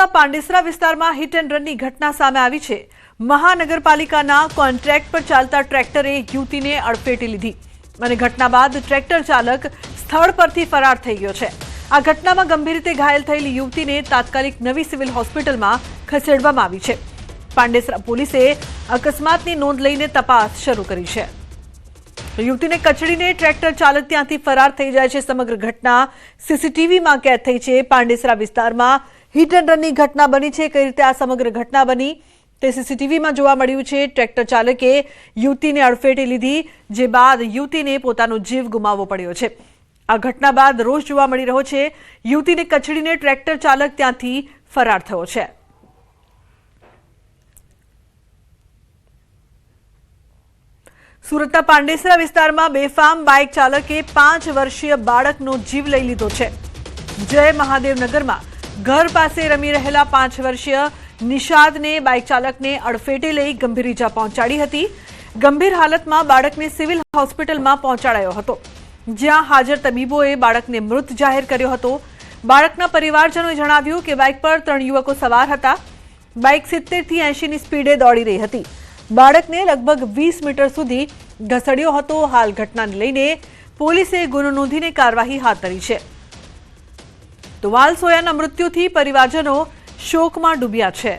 સુરતના પાંડેસરા વિસ્તારમાં hit and રનની ઘટના સામે આવી છે. મહાનગરપાલિકાના કોન્ટ્રાક્ટ પર ચાલતા ટ્રેક્ટરે યુવતીને અડફેટી લીધી અને ઘટના બાદ ટ્રેક્ટર ચાલક સ્થળ પરથી ફરાર થઈ ગયો છે. આ ઘટનામાં ગંભીર રીતે ઘાયલ થયેલી યુવતીને તાત્કાલિક નવી સિવિલ હોસ્પિટલમાં ખસેડવામાં આવી છે. પાંડેસરા પોલીસે અકસ્માતની નોંધ લઈને તપાસ શરૂ કરી છે. યુવતીને કચડીને ટ્રેક્ટર ચાલક ત્યાંથી ફરાર થઈ જાય છે. સમગ્ર ઘટના સીસીટીવીમાં કેદ થઈ છે. પાંડેસરા વિસ્તારમાં હિટ એન્ડ રનની ઘટના બની છે, કઈ રીતે આ સમગ્ર ઘટના બની? તે સીસીટીવીમાં જોવા મળ્યું છે, ટ્રેક્ટર ચાલકે યુવતીને અડફેટે લીધી, જે બાદ યુવતીને પોતાનો જીવ ગુમાવવો પડ્યો છે. આ ઘટના બાદ રોષ જોવા મળી રહ્યો છે, યુવતીને કચડીને ટ્રેક્ટર ચાલક ત્યાંથી ફરાર થયો છે. સુરતના પાંડેસરા વિસ્તારમાં બેફામ બાઇક ચાલકે પાંચ વર્ષીય બાળકનો જીવ લઈ લીધો છે. જય મહાદેવનગરમાં ઘર પાસે રમી રહેલા પાંચ વર્ષીય નિષાદને બાઇક ચાલકને અડફેટે લઈ ગંભીર ઈજા પહોંચાડી હતી. ગંભીર હાલતમાં બાળકને સિવિલ હોસ્પિટલમાં પહોંચાડાયો હતો. જ્યાં હાજર તબીબોએ બાળકને મૃત જાહેર કર્યો હતો. બાળકના પરિવારજનોએ જણાવ્યું કે બાઇક પર ત્રણ યુવકો સવાર હતા. બાઇક સિત્તેરથી એંશીની સ્પીડે દોડી રહી હતી. બાળકને લગભગ વીસ મીટર સુધી ઘસડ્યો હતો. હાલ ઘટનાને લઈને પોલીસે ગુનો નોંધીને કાર્યવાહી હાથ ધરી છે. તો વાલસોયાના મૃત્યુથી પરિવારજનો શોકમાં ડૂબ્યા છે.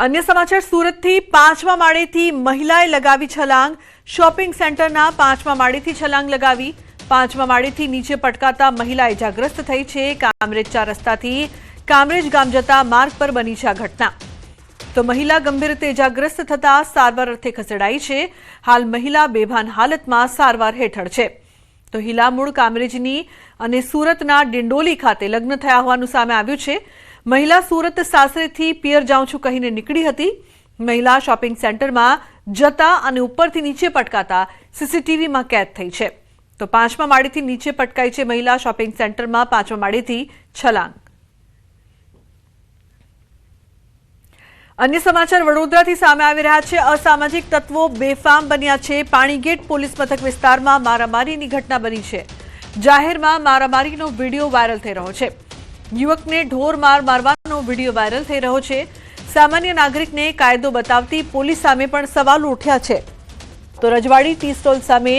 અન્ય સમાચાર સુરતથી પાંચમા માળેથી મહિલાએ લગાવી છલાંગ. શોપિંગ સેન્ટરના પાંચમા માળેથી છલાંગ લગાવી. પાંચમા માળેથી નીચે પટકાતા મહિલા ઇજાગ્રસ્ત થઈ છે. કામરેજ ચાર રસ્તાથી કામરેજ ગામ જતા માર્ગ પર બની છે આ ઘટના. તો મહિલા ગંભીર રીતે ઇજાગ્રસ્ત થતા સારવાર અર્થે ખસેડાઈ છે. હાલ મહિલા બેભાન હાલતમાં સારવાર હેઠળ છે. તો હિલા મૂળ કામરેજની અને સુરતના ડિંડોલી ખાતે લગ્ન થયા હોવાનું સામે આવ્યું છે. મહિલા સુરત સાસરેથી પિયર જાઉં છું કહીને નીકળી હતી. મહિલા શોપિંગ સેન્ટરમાં જતા અને ઉપરથી નીચે પટકાતા સીસીટીવીમાં કેદ થઈ છે. તો પાંચમા માળેથી નીચે પટકાઈ છે મહિલા શોપિંગ સેન્ટરમાં પાંચમા માળેથી છલાંગ. અન્ય સમાચાર વડોદરાથી સામે આવી રહ્યા છે. અસામાજિક તત્વો બેફામ બન્યા છે. પાણીગેટ પોલીસ મથક વિસ્તારમાં મારામારીની ઘટના બની છે. જાહેરમાં મારામારીનો વીડિયો વાયરલ થઈ રહ્યો છે. યુવકને ઢોર માર મારવાનો વીડિયો વાયરલ થઈ રહ્યો છે. સામાન્ય નાગરિકને કાયદો બતાવતી પોલીસ સામે પણ સવાલો ઉઠ્યા છે. તો રજવાડી ટી સ્ટોલ સામે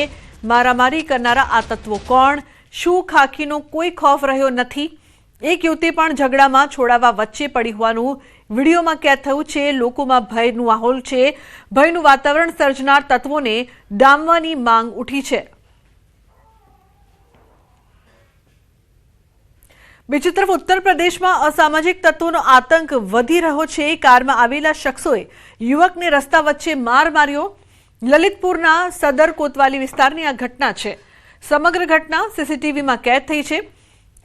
મારામારી કરનારા આ તત્વો કોણ? શું ખાખીનો કોઈ ખોફ રહ્યો નથી? એક યુવતી પણ ઝઘડામાં છોડાવવા વચ્ચે પડી હોવાનું વિડીયોમાં કેદ થયું છે, લોકોમાં ભયનું માહોલ છે. ભયનું વાતાવરણ સર્જનાર તત્વોને ડામવાની માંગ ઉઠી છે. બીજી તરફ ઉત્તર પ્રદેશમાં અસામાજિક તત્વોનો આતંક વધી રહ્યો છે. કારમાં આવેલા શખ્સોએ યુવકને રસ્તા વચ્ચે માર માર્યો. લલિતપુરના સદર કોતવાલી વિસ્તારની આ ઘટના છે. સમગ્ર ઘટના સીસીટીવીમાં કેદ થઈ છે.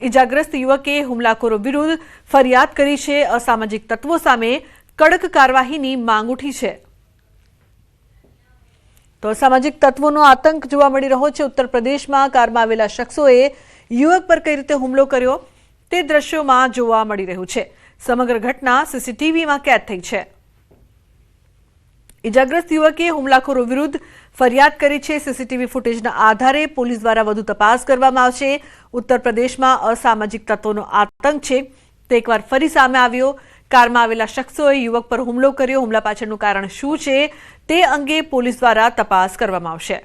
ઇજાગ્રસ્ત યુવકે હુમલાખોરો વિરુદ્ધ ફરિયાદ કરી છે. અસામાજિક તત્વો સામે કડક કાર્યવાહીની માંગ ઉઠી છે. તો અસામાજિક તત્વોનો આતંક જોવા મળી રહ્યો છે. ઉત્તર પ્રદેશમાં કારમાં આવેલા શખ્સોએ યુવક પર કઈ રીતે હુમલો કર્યો તે દ્રશ્યોમાં જોવા મળી રહ્યું છે. સમગ્ર ઘટના સીસીટીવીમાં કેદ થઈ છે. ઇજાગ્રસ્ત યુવકે હુમલાખોરો વિરુદ્ધ ફરિયાદ કરી છે. સીસીટીવી ફૂટેજના આધારે પોલીસ દ્વારા વધુ તપાસ કરવામાં આવશે. ઉત્તર પ્રદેશમાં અસામાજિક તત્વોનો આતંક છે. તે એકવાર ફરી સામે આવ્યો. કારમાં આવેલા શખ્સોએ યુવક પર હુમલો કર્યો. હુમલા પાછળનું કારણ શું છે તે અંગે પોલીસ દ્વારા તપાસ કરવામાં આવશે.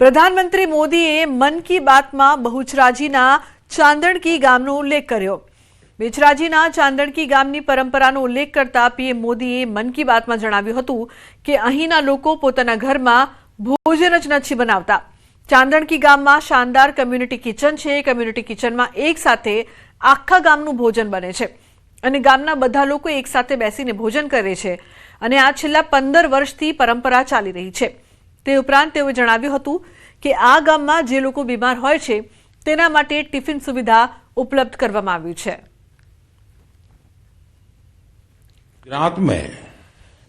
પ્રધાનમંત્રી મોદીએ મન કી બાતમાં બહુચરાજીના ચાંદણકી ગામનો ઉલ્લેખ કર્યો. બેચરાજીના ચાંદણકી ગામની પરંપરાનો ઉલ્લેખ કરતા પીએમ મોદીએ મન કી બાતમાં જણાવ્યું હતું કે અહીંના લોકો પોતાના ઘરમાં ભોજન જ નથી બનાવતા. ચાંદણકી ગામમાં શાનદાર કમ્યુનિટી કિચન છે. કમ્યુનિટી કિચનમાં એક સાથે આખા ગામનું ભોજન બને છે અને ગામના બધા લોકો એક સાથે બેસીને ભોજન કરે છે અને આ છેલ્લા પંદર વર્ષથી પરંપરા ચાલી રહી છે. તે ઉપરાંત તેઓએ જણાવ્યું હતું કે આ ગામમાં જે લોકો બીમાર હોય છે તેના માટે ટિફિન સુવિધા ઉપલબ્ધ કરવામાં આવ્યું છે. गुजरात में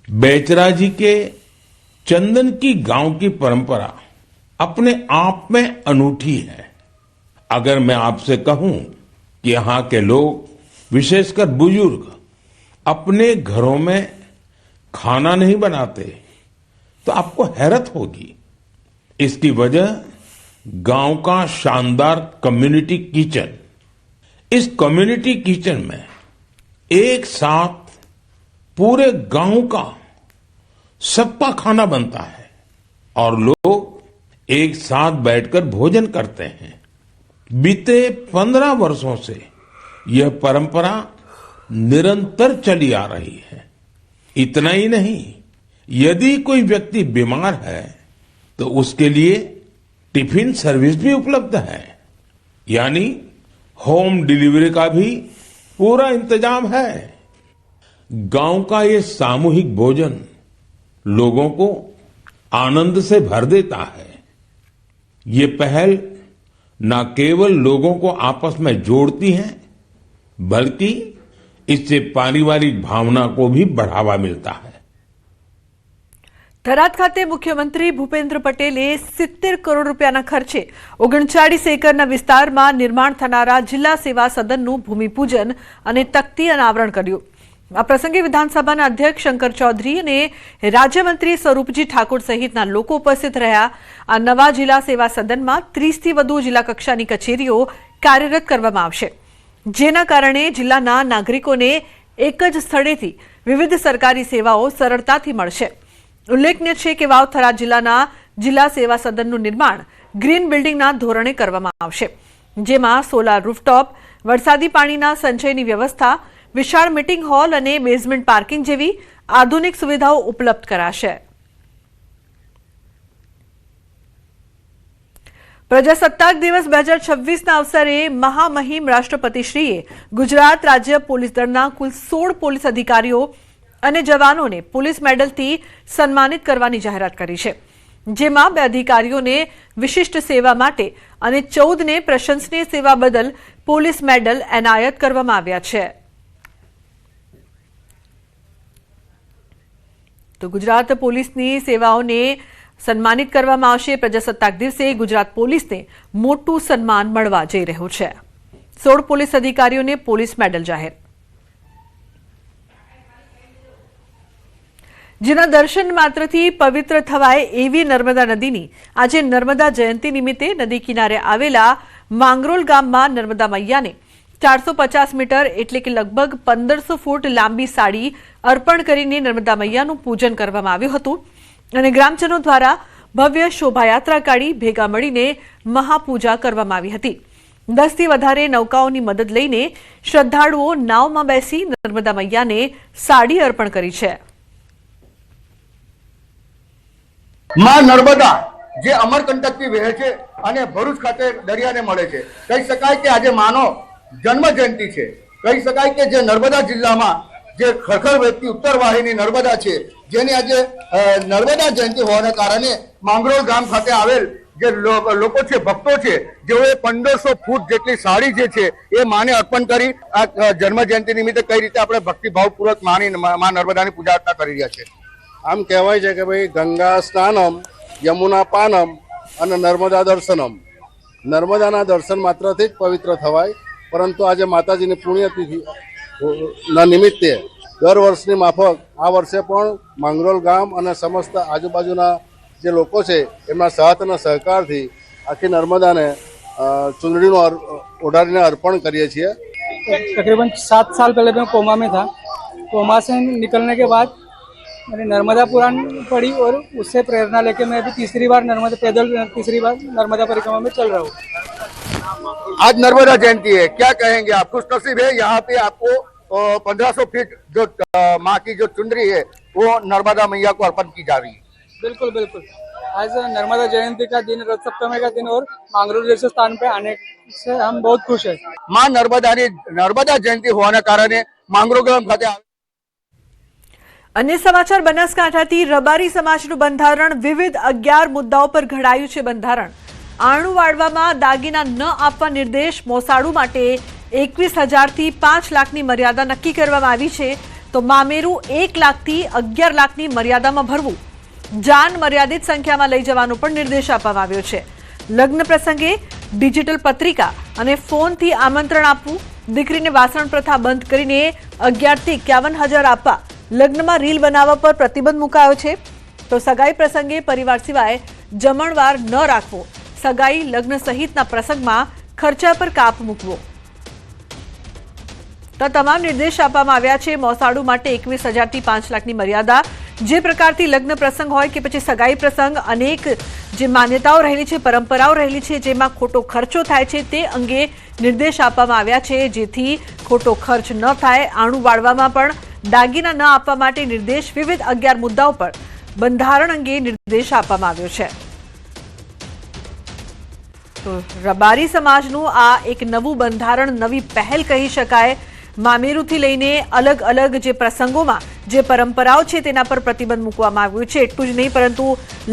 बेचरा जी के चंदन की गाँव की परंपरा अपने आप में अनूठी है। अगर मैं आपसे कहूँ कि यहाँ के लोग, विशेषकर बुज़ुर्ग, अपने घरों में खाना नहीं बनाते तो आपको हैरत होगी। इसकी वजह, गाँव का शानदार कम्युनिटी किचन इस कम्युनिटी किचन में एक साथ पूरे गाँव का सबका खाना बनता है और लोग एक साथ बैठकर भोजन करते हैं। बीते पंद्रह वर्षों से यह परंपरा निरंतर चली आ रही है। इतना ही नहीं, यदि कोई व्यक्ति बीमार है तो उसके लिए टिफ़िन सर्विस भी उपलब्ध है। यानी होम डिलीवरी का भी पूरा इंतज़ाम है। गांव का ये सामूहिक भोजन लोगों को आनंद से भर देता है ये पहल न केवल लोगों को आपस में जोड़ती है बल्कि इससे पारिवारिक भावना को भी बढ़ावा मिलता है થરાદ ખાતે મુખ્યમંત્રી ભૂપેન્દ્ર પટેલે સિત્તેર કરોડ રૂપિયાના ખર્ચે ઓગણચાળીસ એકરના વિસ્તારમાં નિર્માણ થનારા જિલ્લા સેવા સદનનું ભૂમિપૂજન અને તકતી અનાવરણ કર્યું આ પ્રસંગે વિધાનસભાના અધ્યક્ષ શંકર ચૌધરી અને રાજ્યમંત્રી સ્વરૂપજી ઠાકોર સહિતના લોકો ઉપસ્થિત રહ્યા. આ નવા જિલ્લા સેવા સદનમાં ત્રીસથી વધુ જિલ્લા કક્ષાની કચેરીઓ કાર્યરત કરવામાં આવશે. જેના કારણે જિલ્લાના નાગરિકોને એક જ સ્થળેથી વિવિધ સરકારી સેવાઓ સરળતાથી મળશે. ઉલ્લેખનીય છે કે વાવ થરાદ જિલ્લાના જિલ્લા સેવા સદનનું નિર્માણ ગ્રીન બિલ્ડિંગના ધોરણે કરવામાં આવશે. જેમાં સોલાર રૂફટોપ, વરસાદી પાણીના સંચયની વ્યવસ્થા વિશાળ મીટિંગ હોલ અને બેઝમેન્ટ પાર્કિંગ જેવી આધુનિક સુવિધાઓ ઉપલબ્ધ કરાશે. પ્રજાસત્તાક દિવસ બે હજાર છવ્વીસના અવસરે મહામહિમ રાષ્ટ્રપતિશ્રીએ ગુજરાત રાજ્ય પોલીસ દળના કુલ સોળ પોલીસ અધિકારીઓ અને જવાનોને પોલીસ મેડલથી સન્માનિત કરવાની જાહેરાત કરી છે. જેમાં બે અધિકારીઓને વિશિષ્ટ સેવા માટે અને ચૌદને પ્રશંસનીય સેવા બદલ પોલીસ મેડલ એનાયત કરવામાં આવ્યા છે. તો ગુજરાત પોલીસની સેવાઓને સન્માનિત કરવામાં આવશે. પ્રજાસત્તાક દિવસે ગુજરાત પોલીસને મોટું સન્માન મળવા જઈ રહ્યું છે. સોળ પોલીસ અધિકારીઓને પોલીસ મેડલ જાહેર. જેના દર્શન માત્રથી પવિત્ર થવાય એવી નર્મદા નદીની આજે નર્મદા જયંતિ નિમિત્તે નદી કિનારે આવેલા માંગરોલ ગામમાં નર્મદા મૈયાને ચારસો પચાસ મીટર એટલે કે લગભગ પંદરસો ફૂટ લાંબી સાડી અર્પણ કરીને નર્મદા મૈયાનું પૂજન કરવામાં આવ્યું હતું. અને ગ્રામજનો દ્વારા ભવ્ય શોભાયાત્રા કાઢી ભેગા મળીને મહાપૂજા કરવામાં આવી હતી. દસથી વધારે નૌકાઓની મદદ લઈને શ્રદ્ધાળુઓ નાવમાં બેસી નર્મદા મૈયાને સાડી અર્પણ કરી છે. માં નર્મદા, જે અમરકંટકથી વહે છે અને ભરૂચ ખાતે દરિયાને મળે છે. કહી શકાય કે આજે માનો જન્મ જયંતિ છે. કહી શકાય કે જે નર્મદા જિલ્લામાં જે ખરખર વ્યક્તિ ઉત્તર વાહિની નર્મદા છે, જેની આજે નર્મદા જયંતિ હોવાને કારણે માંગરોળ ગામ ખાતે આવેલ જે લોકો છે, ભક્તો છે, જેઓએ પંદરસો ફૂટ જેટલી સાડી જે છે, એ માને અર્પણ કરી આ જન્મ જયંતિ નિમિત્તે કઈ રીતે આપણે ભક્તિભાવપૂર્વક માની મા નર્મદાની પૂજા અર્ચના કરી રહ્યા છે. આમ કહેવાય છે કે ભાઈ ગંગા સ્નાનમ, યમુના પાનમ અને નર્મદા દર્શનમ. નર્મદાના દર્શન માત્રથી જ પવિત્ર થવાય પરંતુ આજે માતાજીની પુણ્યતિથિ ના નિમિત્તે દર વર્ષની માફક આ વર્ષે પણ માંગરોલ ગામ અને સમસ્ત આજુબાજુના જે લોકો છે એમના સાથ અને સહકારથી આખી નર્મદાને અ, ચૂંદડીનું અર- ઓઢાડીને અર્પણ કરીએ છીએ तकरीबन सात साल पहले मैं कोमा में था कोमा से निकलने के बाद मैंने नर्मदा पुराण पढ़ी और उससे प्रेरणा लेके मैं अभी तीसरी बार नर्मदा पैदल तीसरी बार नर्मदा परिक्रमा में चल रहा हूँ आज नर्मदा जयंती है क्या कहेंगे आप खुश नसीब है यहाँ पे आपको पंद्रह सौ फीट जो अ, माँ की जो चुंदरी है वो नर्मदा मैया को अर्पण की जा रही है बिल्कुल बिल्कुल आज नर्मदा जयंती का दिन रथ सप्तमी का दिन और मांगरोल जैसे स्थान पे आने से हम बहुत खुश हैं માં નર્મદાની નર્મદા જયંતિ હોવાના કારણે માંગરોગ્રામ ખાતે આવે- અન્ય સમાચાર બનાસકાંઠાથી રબારી સમાજનું બંધારણ વિવિધ અગિયાર મુદ્દાઓ પર ઘડાયું છે બંધારણ આણું વાળવામાં દાગીના ન આપવા નિર્દેશ મોસાળુ માટે એકવીસ હજારથી પાંચ લાખની મર્યાદા નક્કી કરવામાં આવી છે. તો મામેરું એક લાખથી અગિયાર લાખની મર્યાદામાં ભરવું. જાન મર્યાદિત સંખ્યામાં લઈ જવાનો પણ નિર્દેશ આપવામાં આવ્યો છે. લગ્ન પ્રસંગે ડિજિટલ પત્રિકા અને ફોનથી આમંત્રણ આપવું. દીકરીને વાસણ પ્રથા બંધ કરીને અગિયારથી એકાવન હજાર આપવા. લગ્નમાં રીલ બનાવવા પર પ્રતિબંધ મુકાયો છે. તો સગાઈ પ્રસંગે પરિવાર સિવાય જમણવાર ન રાખવો. સગાઈ લગ્ન સહિતના પ્રસંગમાં ખર્ચા પર કાપ મૂકવો. તો તમામ નિર્દેશ આપવામાં આવ્યા છે. મોસાળુ માટે એકવીસ હજારથી પાંચ લાખની મર્યાદા. જે પ્રકારથી લગ્ન પ્રસંગ હોય કે પછી સગાઈ પ્રસંગ, અનેક જે માન્યતાઓ રહેલી છે, પરંપરાઓ રહેલી છે, જેમાં ખોટો ખર્ચો થાય છે, તે અંગે નિર્દેશ આપવામાં આવ્યા છે. જેથી ખોટો ખર્ચ ન થાય, આણું વાળવામાં પણ દાગીના ન આપવા માટે નિર્દેશ વિવિધ અગિયાર મુદ્દાઓ પર બંધારણ અંગે નિર્દેશ આપવામાં આવ્યો છે. તો રબારી સમાજનું આ એક નવું બંધારણ, નવી પહેલ કહી શકાય. મામેરુથી લઈને અલગ અલગ જે પ્રસંગોમાં જે પરંપરાઓ છે તેના પર પ્રતિબંધ મૂકવામાં આવ્યું છે. એટલું જ નહીં, પરંતુ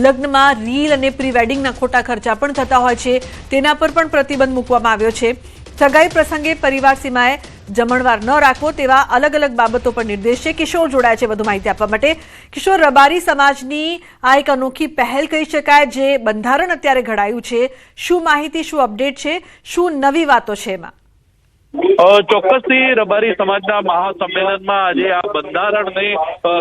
લગ્નમાં રીલ અને પ્રી વેડિંગના ખોટા ખર્ચા પણ થતા હોય છે. તેના પર પણ પ્રતિબંધ મૂકવામાં આવ્યો છે. સગાઈ પ્રસંગે પરિવાર સીમાએ જમણવાર ન રાખવો તેવા અલગ અલગ બાબતો પર નિર્દેશ છે. કિશોર જોડાય છે વધુ માહિતી આપવા માટે. કિશોર રબારી સમાજની આ એક અનોખી પહેલ કહી શકાય જે બંધારણ અત્યારે ઘડાયું છે. શું માહિતી, શું અપડેટ છે? શું નવી વાતો છે એમાં? ચોક્કસથી રબારી સમાજના મહાસંમેલનમાં આજે આ બંધારણને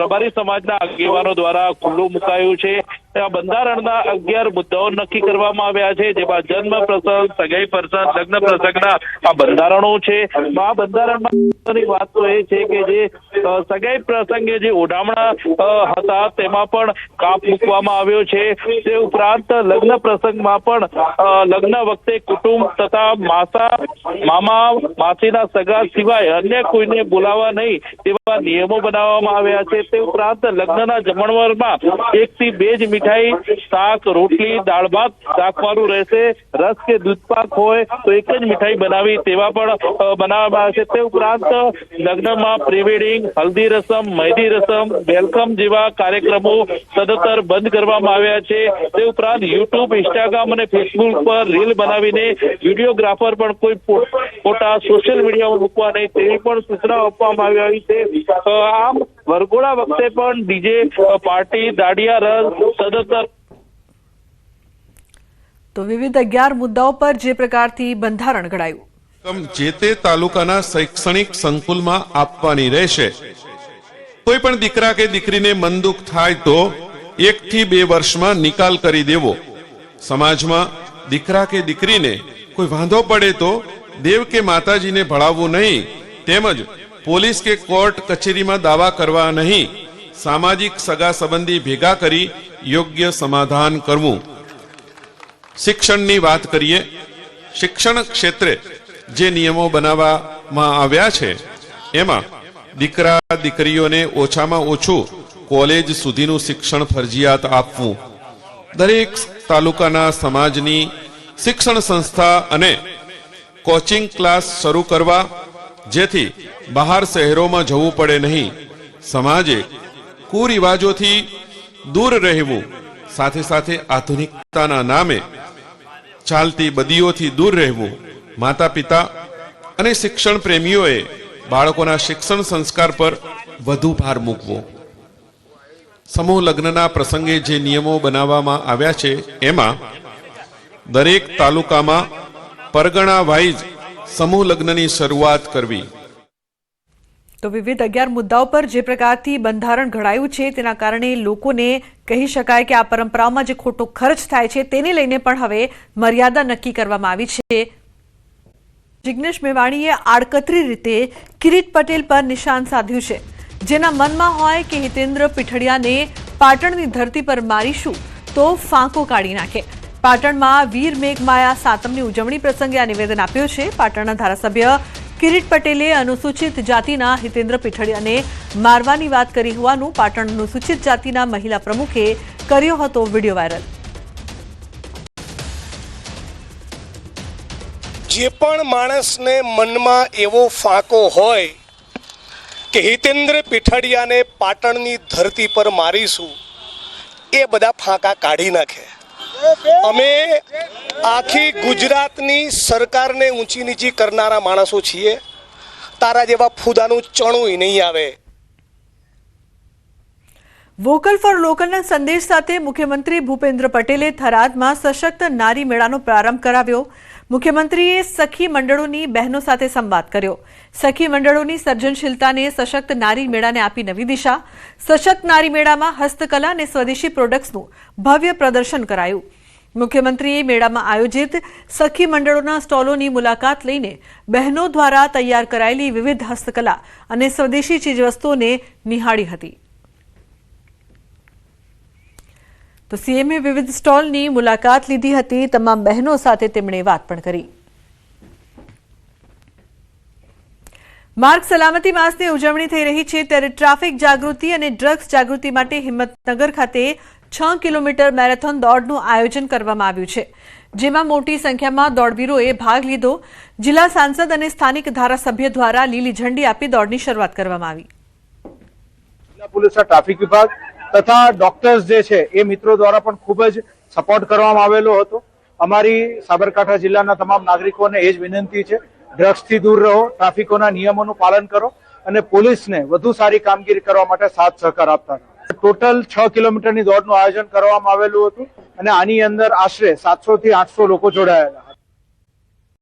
રબારી સમાજના આગેવાનો દ્વારા ખુલ્લું મુકાયું છે. આ બંધારણના અગિયાર મુદ્દાઓ નક્કી કરવામાં આવ્યા છે, જેમાં જન્મ પ્રસંગ, સગાઈ પ્રસંગ, લગ્ન પ્રસંગના આ બંધારણો છે. આ બંધારણમાં વાત તો એ છે કે જે સગાઈ પ્રસંગે જે ઓઢામણા હતા તેમાં પણ કાપ મૂકવામાં આવ્યો છે. તે ઉપરાંત લગ્ન પ્રસંગમાં પણ લગ્ન વખતે કુટુંબ તથા માસા, મામા માસીના સગા સિવાય અન્ય કોઈને બોલાવવા નહીં તેવા નિયમો બનાવવામાં આવ્યા છે. તે ઉપરાંત લગ્નના જમણવારમાં એક થી બે જ મીઠાઈ, શાક, રોટલી, દાળ ભાત રાખવાનું રહેશે. રસ કે દૂધપાક હોય તો એક જ મીઠાઈ બનાવી તેવા પણ બનાવવામાં આવે છે. તે ઉપરાંત લગ્નમાં પ્રીવેડિંગ, હલ્દી રસમ, મહેંદી રસમ, વેલકમ જેવા કાર્યક્રમો સદંતર બંધ કરવામાં આવ્યા છે. તે ઉપરાંત યુટ્યુબ, ઇન્સ્ટાગ્રામ અને ફેસબુક પર રીલ બનાવીને વિડીયોગ્રાફર પણ કોઈ ફોટા સોશિયલ મીડિયામાં મૂકવા નહીં તેવી પણ સૂચના આપવામાં આવી છે. આમ વરઘોડા વખતે પણ ડીજે પાર્ટી દાડિયા રસ સદંતર તો વિવિધ અગિયાર મુદ્દાઓ પર જે પ્રકારથી બંધારણ ઘડાયું. જે તે તાલુકાના શૈક્ષણિક સંકુલમાં આપવાની રહેશે. કોઈ પણ દીકરા કે દીકરીને મન દુઃખ થાય તો એક થી બે વર્ષમાં નિકાલ કરી દેવો. સમાજમાં દીકરા કે દીકરીને કોઈ વાંધો પડે તો દેવ કે માતાજીને ભળાવવું નહીં, તેમજ પોલીસ કે કોર્ટ કચેરીમાં દાવા કરવા નહીં, સામાજિક સગા સંબંધી ભેગા કરી યોગ્ય સમાધાન કરવું. શિક્ષણની વાત કરીએ, શિક્ષણ ક્ષેત્રે જે નિયમો બનાવવામાં આવ્યા છે, એમાં દીકરા દીકરીઓને ઓછામાં ઓછું કોલેજ સુધીનું શિક્ષણ ફરજિયાત આપવું. દરેક તાલુકાના સમાજની શિક્ષણ સંસ્થા અને કોચિંગ ક્લાસ શરૂ કરવા, જેથી બહાર શહેરોમાં જવું પડે નહીં. સમાજે કુરિવાજોથી દૂર રહેવું, સાથે સાથે આધુનિકતાના નામે ચાલતી બદીઓથી દૂર રહેવું માતા પિતા અને શિક્ષણ પ્રેમીઓએ બાળકોના શિક્ષણ સંસ્કાર પર વધુ ભાર મૂકવો. સમૂહ લગ્નના પ્રસંગે જે નિયમો બનાવવામાં આવ્યા છે, એમાં દરેક તાલુકામાં પરગણા વાઇઝ સમૂહ લગ્નની શરૂઆત કરવી. તો વિવિધ અગિયાર મુદ્દાઓ પર જે પ્રકારથી બંધારણ ઘડાયું છે તેના કારણે લોકોને કહી શકાય કે આ પરંપરાઓમાં જે ખોટો ખર્ચ થાય છે તેને લઈને પણ હવે મર્યાદા નક્કી કરવામાં આવી છે. જિગ્નેશ મેવાણીએ આડકતરી રીતે કિરીટ પટેલ પર નિશાન સાધ્યું છે. જેના મનમાં હોય કે હિતેન્દ્ર પીઠડિયાને પાટણની ધરતી પર મારીશું તો ફાંકો કાઢી નાખે. પાટણમાં વીર મેઘમાયા સાતમની ઉજવણી પ્રસંગે આ નિવેદન આપ્યું છે. પાટણના ધારાસભ્ય કિરીટ પટેલે અનુસૂચિત જાતિના હિતેન્દ્ર પીઠડિયાને મારવાની વાત કરી હોવાનું પાટણ અનુસૂચિત જાતિના મહિલા પ્રમુખે કર્યો હતો વીડિયો વાયરલ. જે પણ માણસને મનમાં એવો ફાંકો હોય કે હિતેન્દ્ર પીઠડિયાને પાટણની ધરતી પર મારીશું, એ બધા ફાંકા કાઢી નાખે. અમે આખી ગુજરાતની સરકારને ઊંચી નીચી કરનારા માણસો છીએ. તારા જેવા ફૂદાનું ચણું નહીં આવે. વોકલ ફોર લોકલના સંદેશ સાથે મુખ્યમંત્રી ભૂપેન્દ્ર પટેલે થરાદમાં સશક્ત નારી મેળાનો પ્રારંભ કરાવ્યો. મુખ્યમંત્રીએ સખી મંડળોની બહેનો સાથે સંવાદ કર્યો. સખી મંડળોની સર્જનશીલતાને સશક્ત નારી મેળાને આપી નવી દિશા. સશક્ત નારી મેળામાં હસ્તકલા અને સ્વદેશી પ્રોડક્ટ્સનું ભવ્ય પ્રદર્શન કરાયું. મુખ્યમંત્રીએ મેળામાં આયોજિત સખી મંડળોના સ્ટોલોની મુલાકાત લઈને બહેનો દ્વારા તૈયાર કરાયેલી વિવિધ હસ્તકલા અને સ્વદેશી ચીજવસ્તુઓને નિહાળી હતી. તો સીએમએ વિવિધ સ્ટોલની મુલાકાત લીધી હતી. તમામ બહેનો સાથે તેમણે વાત પણ કરી. માર્ગ સલામતી માસની ઉજવણી થઈ રહી છે ત્યારે ટ્રાફિક જાગૃતિ અને ડ્રગ્સ જાગૃતિ માટે હિંમતનગર ખાતે છ કિલોમીટર મેરેથોન દોડનું આયોજન કરવામાં આવ્યું છે, જેમાં મોટી સંખ્યામાં દોડવીરોએ ભાગ લીધો. જિલ્લા સાંસદ અને સ્થાનિક ધારાસભ્ય દ્વારા લીલી ઝંડી આપી દોડની શરૂઆત કરવામાં આવી. જિલ્લા પોલીસના ટ્રાફિક વિભાગ તથા ડોક્ટર્સ જે છે, એ મિત્રો દ્વારા પણ ખૂબ જ સપોર્ટ કરવામાં આવેલો હતો. અમારી સાબરકાંઠા જિલ્લાના તમામ નાગરિકોને એ જ વિનંતી છે ડ્રગ્સથી દૂર રહો ટ્રાફિકોના નિયમોનું પાલન કરો અને પોલીસને વધુ સારી કામગીરી કરવા માટે સાથ સહકાર આપતા ટોટલ છ કિલોમીટરની દોડનું આયોજન કરવામાં આવેલું હતું અને આની અંદર આશરે સાતસો થી આઠસો લોકો જોડાયેલા.